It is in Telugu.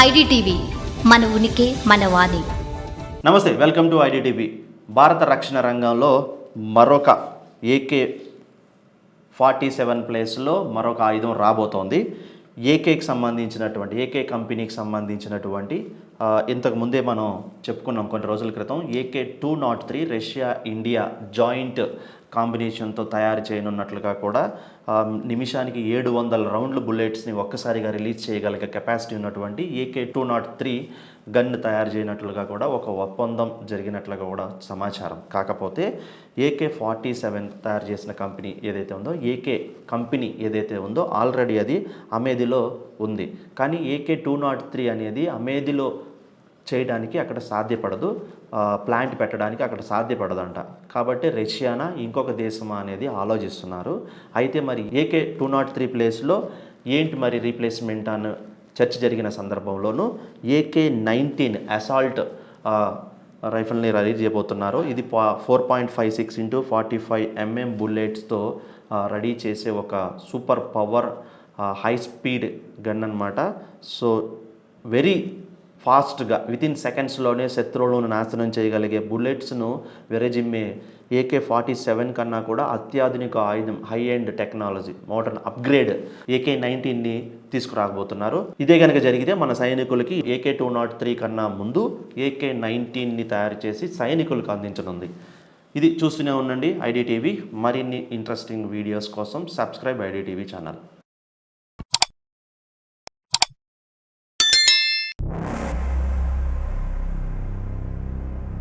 ఐడిటీవీ మన ఉనికి మన వాణి. నమస్తే వెల్కమ్ టు ఐడిటీవీ. భారత రక్షణ రంగంలో మరొక ఏకే ఫార్టీ సెవెన్ ప్లేస్లో మరొక ఆయుధం రాబోతోంది. ఏకేకి సంబంధించినటువంటి ఏకే కంపెనీకి సంబంధించినటువంటి ఇంతకు ముందే మనం చెప్పుకున్నాం కొన్ని రోజుల క్రితం AK two not three Russia India joint కాంబినేషన్తో తయారు చేయనున్నట్లుగా కూడా నిమిషానికి ఏడు వందల రౌండ్ల బుల్లెట్స్ని ఒక్కసారిగా రిలీజ్ చేయగలిగే కెపాసిటీ ఉన్నటువంటి AK two not three gun తయారు చేయనట్లుగా కూడా ఒక ఒప్పందం జరిగినట్లుగా కూడా సమాచారం. కాకపోతే ఏకే ఫార్టీ సెవెన్ తయారు చేసిన కంపెనీ ఏదైతే ఉందో ఏకే కంపెనీ ఏదైతే ఉందో ఆల్రెడీ అది అమేధిలో ఉంది. కానీ ఏకే టూ నాట్ త్రీ అనేది అమేధిలో చేయడానికి అక్కడ సాధ్యపడదు. ప్లాంట్ పెట్టడానికి అక్కడ సాధ్యపడదంట. కాబట్టి రష్యానా ఇంకొక దేశమా అనేది ఆలోచిస్తున్నారు. అయితే మరి ఏకే టూ నాట్ త్రీ ప్లేస్లో ఏంటి మరి రీప్లేస్మెంట్ అని చర్చ జరిగిన సందర్భంలోనూ ఏకే నైన్టీన్ అసాల్ట్ రైఫిల్ని రిలీజ్ చేయబోతున్నారు. ఇది four point five six into forty five MM బుల్లెట్స్తో ready చేసే ఒక super power high speed gun అనమాట సో వెరీ ఫాస్ట్గా విత్ ఇన్ సెకండ్స్లోనే శత్రువులను నాశనం చేయగలిగే బుల్లెట్స్ను విరజిమ్మే ఏకే ఫార్టీ సెవెన్ కన్నా కూడా అత్యాధునిక ఆయుధం high end technology modern upgrade AK నైన్టీన్ని తీసుకురాకబోతున్నారు ఇదే కనుక జరిగితే మన సైనికులకి ఏకే టూ నాట్ త్రీ కన్నా ముందు ఏకే నైన్టీన్ని తయారు చేసి సైనికులకు అందించనుంది. ఇది చూస్తూనే ఉండండి ఐడిటీవీ మరిన్ని ఇంట్రెస్టింగ్ వీడియోస్ కోసం సబ్స్క్రైబ్ ఐడిటీవీ ఛానల్.